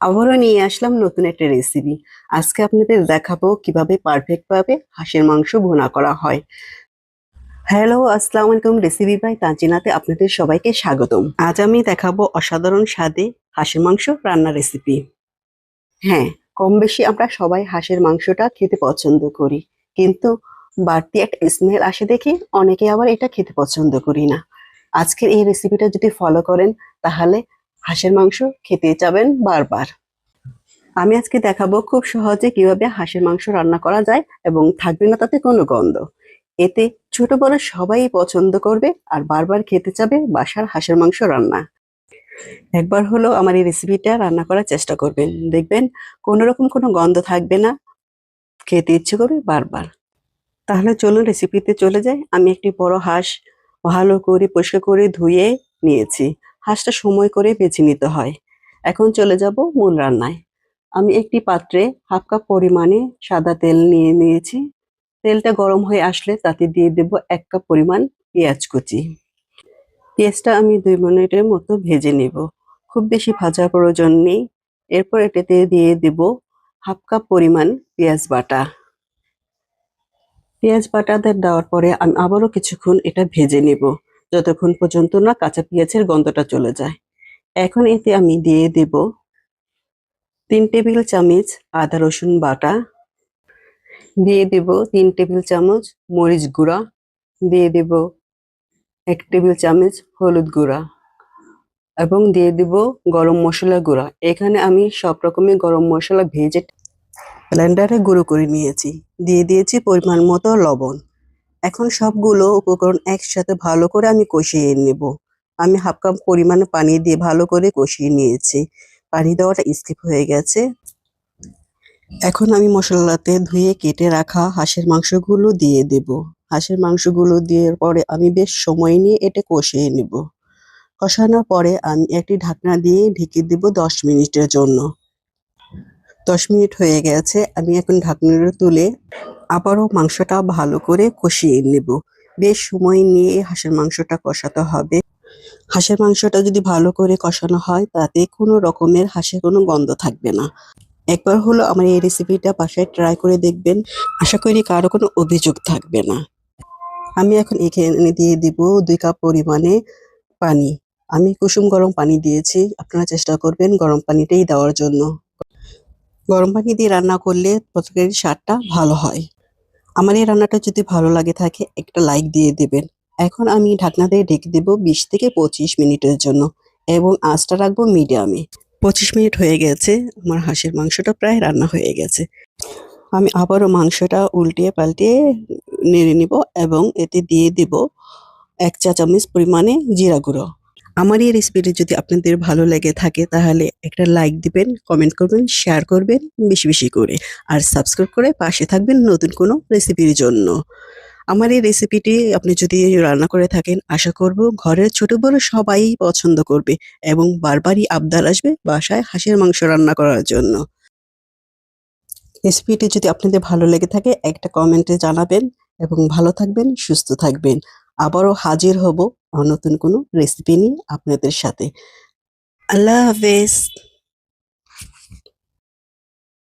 আবারও নিয়ে আসলাম নতুন একটা রেসিপি আজকে আপনাদের দেখাবো কীভাবে পারফেক্ট ভাবে হাঁসের মাংস ভুনা করা হয়। হ্যালো আসসালামু আলাইকুম রেসিপি বাই তাঞ্চিনাতে আপনাদের সবাইকে স্বাগতম। আজ আমি দেখাবো অসাধারণ স্বাদে হাঁসের মাংস রান্নার রেসিপি হ্যাঁ কম বেশি আমরা সবাই হাঁসের মাংসটা খেতে পছন্দ করি, কিন্তু বাড়তি একটা স্মেল আসে দেখে অনেকে আবার এটা খেতে পছন্দ করি না। আজকের এই রেসিপিটা যদি ফলো করেন, তাহলে হাঁসের মাংস খেতে চাবেন বারবার। আমি আজকে দেখাবো খুব সহজে কীভাবে হাঁসের মাংস রান্না করা যায় এবং থাকবে না তাতে কোনো গন্ধ। এতে ছোট বড় সবাই পছন্দ করবে আর বারবার খেতে চাবে বাসার হাঁসের মাংস রান্না। একবার হলো আমার এই রেসিপিটা রান্না করার চেষ্টা করবেন। দেখবেন কোনো রকম কোনো গন্ধ থাকবে না। খেতে ইচ্ছে করবে বারবার। তাহলে চলুন রেসিপিতে চলে যাই। আমি একটি বড় হাঁস ভালো করে পরিষ্কার করে ধুয়ে নিয়েছি। হাঁসটা সময় করে বেছে নিতে হয়। এখন চলে যাব মূল রান্নায়। আমি একটি পাত্রে হাফ কাপ পরিমাণে সাদা তেল নিয়ে নিয়েছি। তেলটা গরম হয়ে আসলে তাতে দিয়ে দেব এক কাপ পরিমাণ পেঁয়াজ কুচি। পেঁয়াজটা আমি দুই মিনিটের মতো ভেজে নেব। খুব বেশি ভাজার প্রয়োজন নেই। এরপর এটাতে দিয়ে দেব হাফ কাপ পরিমাণ পেঁয়াজ বাটা। পেঁয়াজ বাটাতে দেওয়ার পরে আমি আবারও কিছুক্ষণ এটা ভেজে নেব। যতক্ষণ পর্যন্ত না কাঁচা পেঁয়াজের গন্ধটা চলে যায়। এখন এতে আমি দিয়ে দেব তিন টেবিল চামচ আদা রসুন বাটা, দিয়ে দেব তিন টেবিল চামচ মরিচ গুঁড়া, দিয়ে দেব এক টেবিল চামচ হলুদ গুঁড়া এবং দিয়ে দেব গরম মশলা গুঁড়া। এখানে আমি সব রকমের গরম মশলা ভেজে ব্লেন্ডারে গুঁড়ো করে নিয়েছি। দিয়ে দিয়েছি পরিমাণ মতো লবণ। এখন সবগুলো উপকরণ একসাথে ভালো করে আমি কষিয়ে নেব। আমি হাফ কাপ পরিমাণে পানি দিয়ে ভালো করে কষিয়ে নিয়েছি। পানি দেওয়াটা স্কিপ হয়ে গেছে। এখন আমি মশলাতে ধুয়ে কেটে রাখা হাঁসের মাংসগুলো দিয়ে দেব। হাঁসের মাংসগুলো দেওয়ার পরে আমি বেশ সময় নিয়ে এটা কষিয়ে নেব। কষানোর পরে আমি একটি ঢাকনা দিয়ে ঢেকে দেব দশ মিনিটের জন্য। দশ মিনিট হয়ে গেছে, আমি এখন ঢাকনাটা তুলে আবারও মাংসটা ভালো করে কষিয়ে নেব। বেশ সময় নিয়ে হাঁসের মাংসটা কষাতে হবে। হাঁসের মাংসটা যদি ভালো করে কষানো হয়, তাতে কোনো রকমের হাঁসের কোনো গন্ধ থাকবে না। একবার হলো আমার এই রেসিপিটা বাসায় ট্রাই করে দেখবেন, আশা করি কারও কোনো অভিযোগ থাকবে না। আমি এখন এখানে দিয়ে দিব দুই কাপ পরিমাণে পানি। আমি কুসুম গরম পানি দিয়েছি, আপনারা চেষ্টা করবেন গরম পানিটাই দেওয়ার জন্য। গরম পানি দিয়ে রান্না করলে তরকারির স্বাদটা ভালো হয়। আমার এই রান্নাটা যদি ভালো লাগে থাকে, একটা লাইক দিয়ে দেবেন। এখন আমি ঢাকনা দিয়ে ঢেকে দেবো বিশ থেকে পঁচিশ মিনিটের জন্য এবং আঁচটা রাখব মিডিয়ামে পঁচিশ মিনিট হয়ে গেছে, আমার হাঁসের মাংসটা প্রায় রান্না হয়ে গেছে। আমি আবারও মাংসটা উল্টিয়ে পাল্টিয়ে নেড়ে নিব এবং এতে দিয়ে দেব এক চা চামচ পরিমাণে জিরা গুঁড়ো। আমার এই রেসিপিটি যদি আপনাদের ভালো লেগে থাকে, তাহলে একটা লাইক দিবেন কমেন্ট করবেন শেয়ার করবেন, বেশি বেশি করে। আর সাবস্ক্রাইব করে পাশে থাকবেন নতুন কোনো রেসিপির জন্য। আমার এই রেসিপিটি আপনি যদি রান্না করে থাকেন, আশা করব ঘরের ছোট বড় সবাই পছন্দ করবে এবং বারবারই আবদার আসবে বাসায় হাঁসের মাংস রান্না করার জন্য। রেসিপিটি যদি আপনাদের ভালো লেগে থাকে, একটা কমেন্টে জানাবেন এবং ভালো থাকবেন, সুস্থ থাকবেন। আবারও হাজির হব নতুন কোনো রেসিপি নিয়ে আপনাদের সাথে। আল্লাহ হাফেজ।